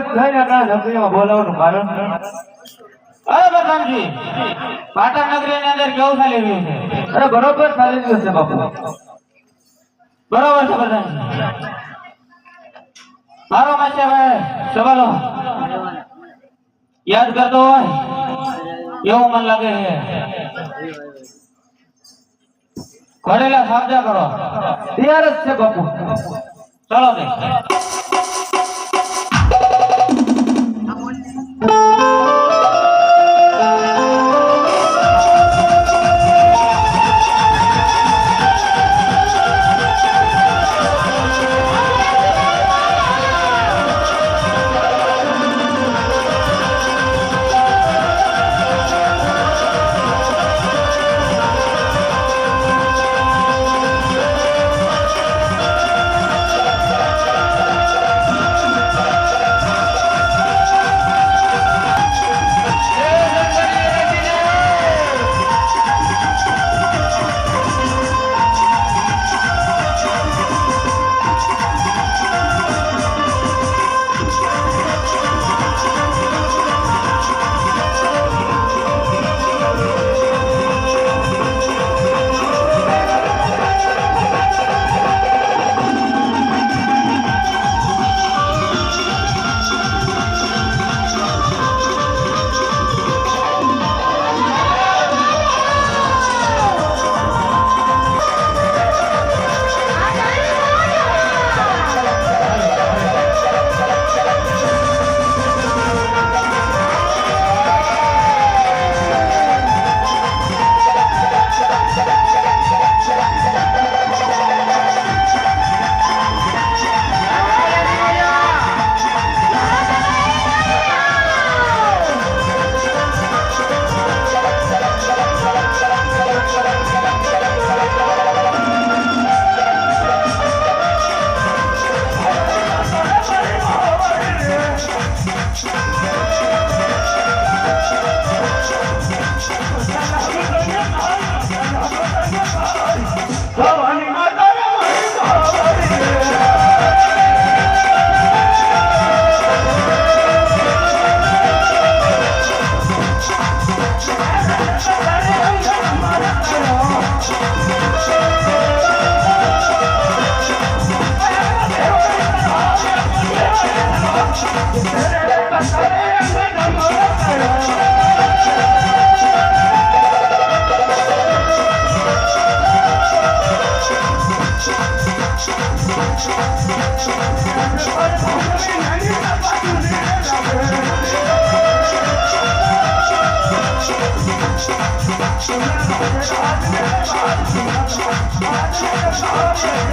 દિવસ જઈને આપણા નગરીમાં બોલાવવાનું કારણ અરે પ્રધાનજી પાટણ નગરીની અંદર કેવું ચાલી રહ્યું છે? અરે બરોબર ચાલી રહ્યું છે બાપુ. બરોબર છે પ્રધાનજી. મારો માસે હવે સવાલો. યાદ કરતો હોય એવું મન લાગે છે. ઘરેલા સાબજા કરો. તૈયાર જ છે બાપુ. ચલો તે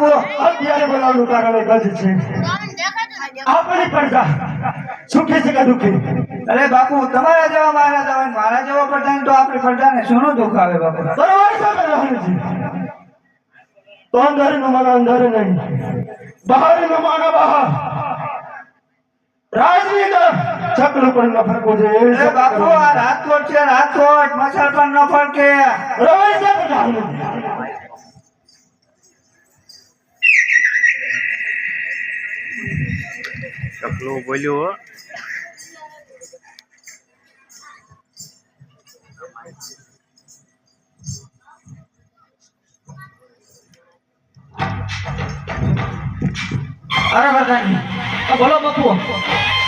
પ્રધાનજી અત્યારે બોલાવવાનું કારણ એક જ છે. આપણી પડતા સુખી છે કે દુખી? અરે બાપુ તમારા જેવા મારા જેવા મારા જેવા પડતા તો આપણી પ્રજાને શું દુઃખ આવે બાપુ? બરોબર છે પ્રધાનજી તો અંધારીનો માનો અંધારે નહીં. બહારીનો માનો બહાર. રાજનીતિ ચકલું પણ ન ફરકવું જોઈએ બાપુ આ રાજકોટ છે રાજકોટ મસાલ પણ ન ફરકે. ચકલું બોલ્યું બોલો બાપુ.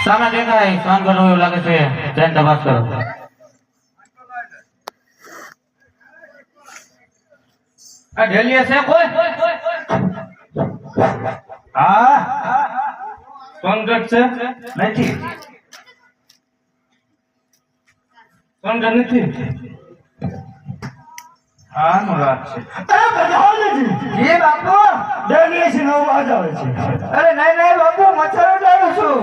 સામે દેખાય સ્નાન કરવું એવું લાગે છે. જઈને તપાસ કરો. આ ઢેલીએ છે કોઈ? હા? કોન્ટ્રાક્ટ છે? નથી. કોન્ટ્રાક્ટ નથી? હા નું રાત છે. અરે પ્રધાનજી જી બાપુ! ડેલિયેશન નો અવાજ આવે છે. અરે નહીં નહીં બાપુ મચ્છર છું.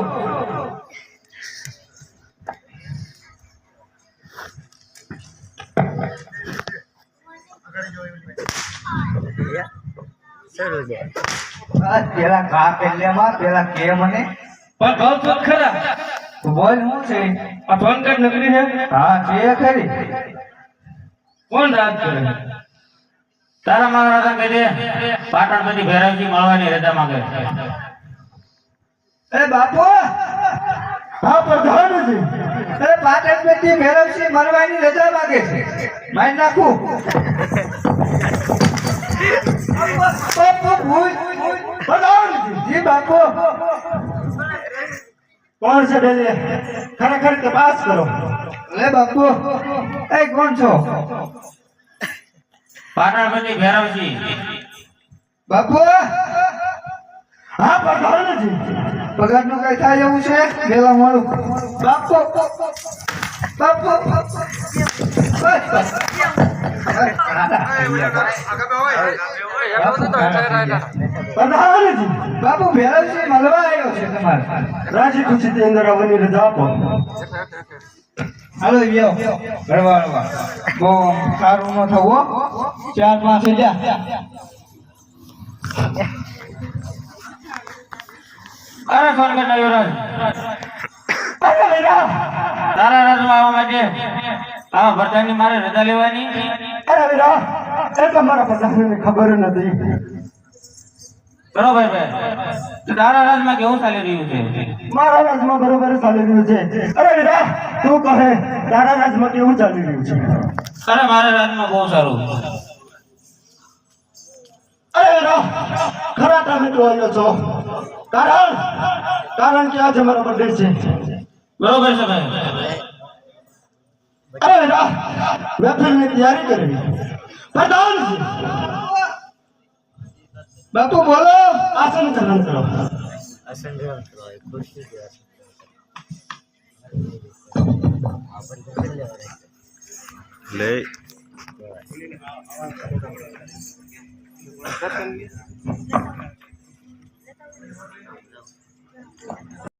આ પેલા કા પેલેમાં પેલા કે મને. પણ ભાવ તો ખરા. તું બોલ હું છે? આ કોન્ટ્રાક્ટ નગરી છે હા? છે ખરી. કોણ રાજ કરે? તારા મહારાજા કહી દે પાટણ પછી ભૈરવજી મળવાની રજા માંગે એ બાપુ! હા પ્રધાનજી અરે પાટણ પછી ભૈરવજી મળવાની રજા માગે છે. મારી નાખું. કોણ છે ખરેખર તપાસ કરો લે બાપુ એ કોણ છો પાટણ ભૈરવજી બાપુ હા પ્રધાનજી પગારનું કઈ થાય એવું છે પેલા મળું બાપુ બાપુ બાપુ ભેરવસિંહ મળવા આવ્યો છે તમારે રાજી ખુશીથી અંદર અવની રજા આપો હાલો ગરબા બહુ સારું ન થવું ચાર પાંચ અરે સોનગઢ ના યુવરાજ તારા રાજમાં આવવા માટે આવા ભરતાની મારે રજા લેવાની? અરે વીરા એ તો મારા પ્રધાનને ખબર નથી. બરોબર ભાઈ તારા રાજમાં કેવું ચાલી રહ્યું છે? મારા રાજમાં બરોબર ચાલી રહ્યું છે. અરે વીરા તું કહે તારા રાજમાં કેવું ચાલી રહ્યું છે? અરે મારા રાજમાં બહુ સારું. અરે વીરા ખરા તમે તો આવ્યો છો. કારણ કારણ કે આજે મારો બર્થડે છે. બરોબર છે ભાઈ. અરે વીરા મહેફિલની તૈયારી કરવી પ્રધાનજી બાપુ બોલો આસન ગ્રહણ કરો લે